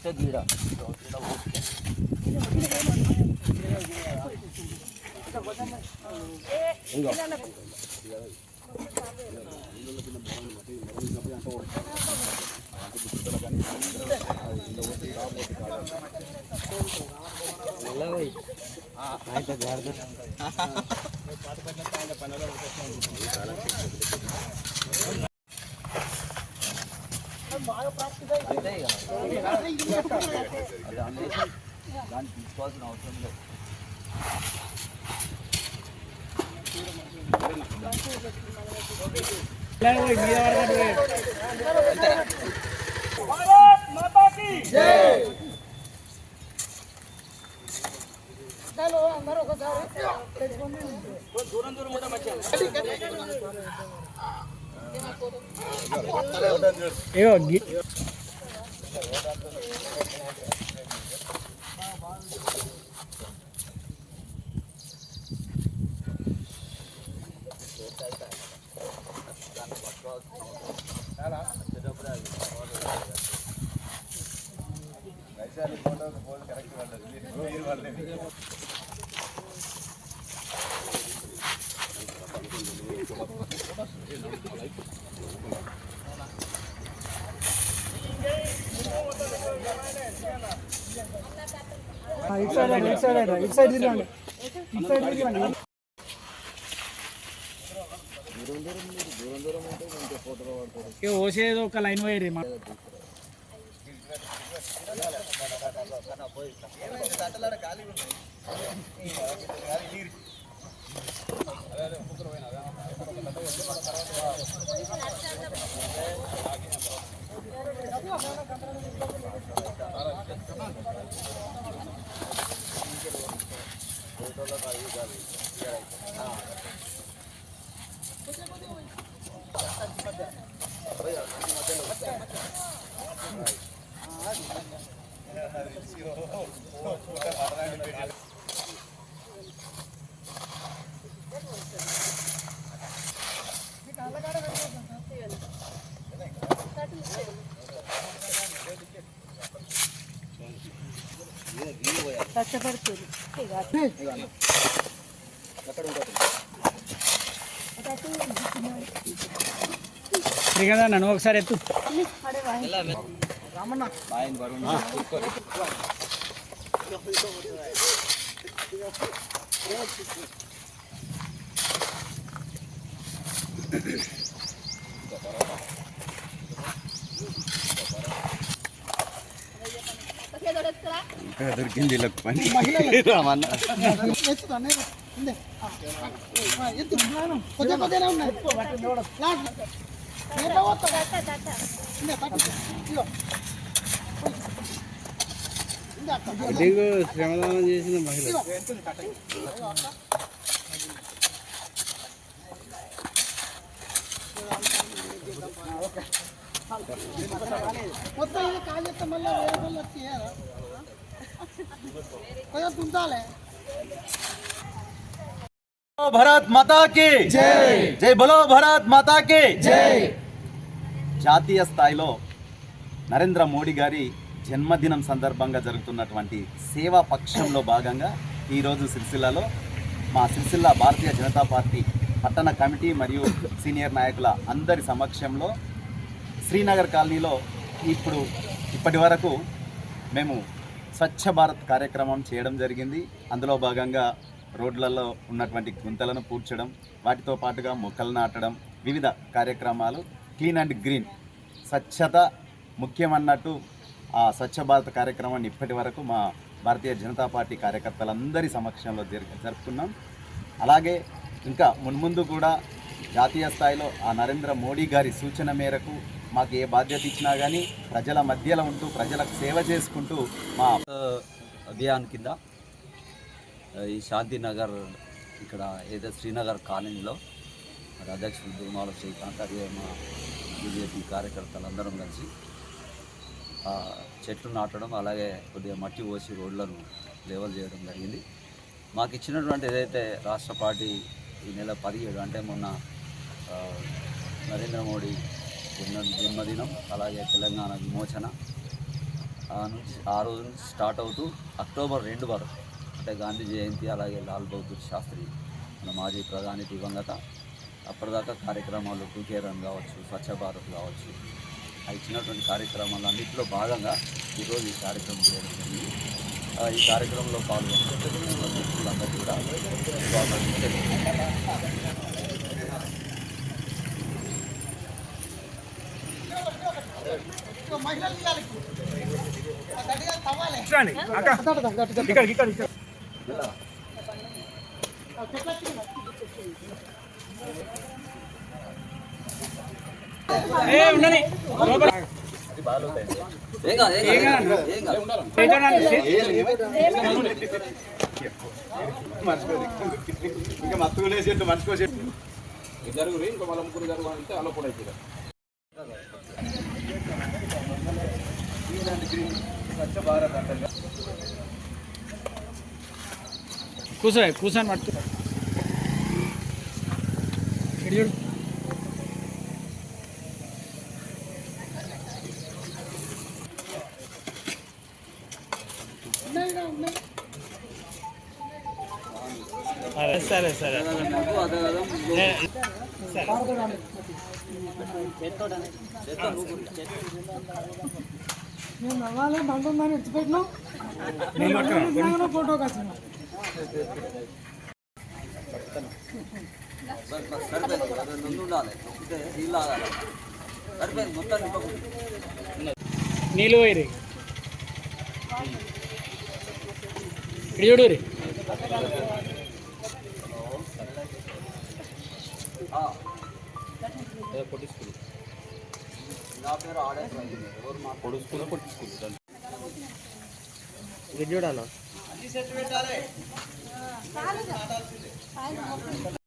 పోస్తే గీడ అంతే ఇక దాన్ని తీసుకోవాల్సిన అవసరం లేదు. రండి, ఇటు సైడ్ రండి, ఇటు సైడ్ ఓసేదో ఒక లైన్ వైర్ Thank. కష్టపడుతుంది. కదా నన్ను ఒకసారి ఎత్తు. ఆయన వరుణ్ దొరికింది వీళ్ళకి పని రామన్న శ్రమదానం చేసిన మహిళ మొత్తం ఇది మళ్ళీ వేరే వాళ్ళు వచ్చి? కొంచెం తుంటాలే భారత్ మాతా కి జై జై బలో భారత్ మాతా కి జై జాతీయ స్థాయిలో నరేంద్ర మోడీ గారి జన్మదినం సందర్భంగా జరుగుతున్నటువంటి సేవా పక్షంలో భాగంగా ఈరోజు సిరిసిల్లలో మా సిరిసిల్ల భారతీయ జనతా పార్టీ పట్టణ కమిటీ మరియు సీనియర్ నాయకుల అందరి సమక్షంలో శ్రీనగర్ కాలనీలో ఇప్పుడు ఇప్పటి వరకు మేము స్వచ్ఛ భారత్ కార్యక్రమం చేయడం జరిగింది. అందులో భాగంగా రోడ్లలో ఉన్నటువంటి గుంతలను పూడ్చడం వాటితో పాటుగా మొక్కలు నాటడం వివిధ కార్యక్రమాలు. క్లీన్ అండ్ గ్రీన్ స్వచ్ఛత ముఖ్యమన్నట్టు ఆ స్వచ్ఛ భారత్ కార్యక్రమాన్ని ఇప్పటి వరకు మా భారతీయ జనతా పార్టీ కార్యకర్తలందరి సమక్షంలో జరుపుకున్నాం. అలాగే ఇంకా మున్ముందు కూడా జాతీయ స్థాయిలో ఆ నరేంద్ర మోడీ గారి సూచన మేరకు మాకు ఏ బాధ్యత ఇచ్చినా కానీ ప్రజల మధ్యలో ఉంటూ ప్రజలకు సేవ చేసుకుంటూ మా అభియాన్ కింద ఈ శాంతినగర్ ఇక్కడ ఏదో శ్రీనగర్ కాలనీలో మరి అధ్యక్షుడు దుర్మాల శ్రీకాంత్ అదే మా బీజేపీ కార్యకర్తలందరం కలిసి చెట్లు నాటడం అలాగే కొద్దిగా మట్టి పోసి రోడ్లను లేవల్ చేయడం జరిగింది. మాకు ఇచ్చినటువంటి ఏదైతే రాష్ట్ర పార్టీ ఈ నెల పదిహేడు అంటే మొన్న నరేంద్ర మోడీ జన్మ జన్మదినం అలాగే తెలంగాణ విమోచన. ఆ నుంచి ఆ రోజు నుంచి స్టార్ట్ అవుతూ అక్టోబర్ రెండు వరకు అంటే గాంధీ జయంతి అలాగే లాల్ బహదూర్ శాస్త్రి మన మాజీ ప్రధాని దివంగత. అప్పటిదాకా కార్యక్రమాలు టూకే రన్ కావచ్చు స్వచ్ఛ భారత్ కావచ్చు. ఆ ఇచ్చినటువంటి కార్యక్రమాలు అన్నింటిలో భాగంగా ఈరోజు ఈ కార్యక్రమం చేయడం జరిగింది. ఈ కార్యక్రమంలో పాల్గొన్న వ్యక్తులందరూ కూడా మహిళలు ఇవ్వాలి గట్టిగా తవ్వాలి ఇక్కడ ఇక్కడ ఇక్కడ. ఏ ఉండని ఏం కాదు ఏం కాదు ఇంకా మత్తు లేసేట్టు మర్చిపోసేట్టు కూర్చో కూర్చొని పట్టు ఇటు చూడు సరే సరే నాకు అదే కదా మేము నవ్వాలి బండుందని విడిచిపెట్టినాం ఉండాలి నొక్కితే నీళ్ళు ఆగాలి సరిపోయింది మొత్తం నింపకుండా నీళ్ళు పోయి ఇటు చూడు రే నా చూడాలా?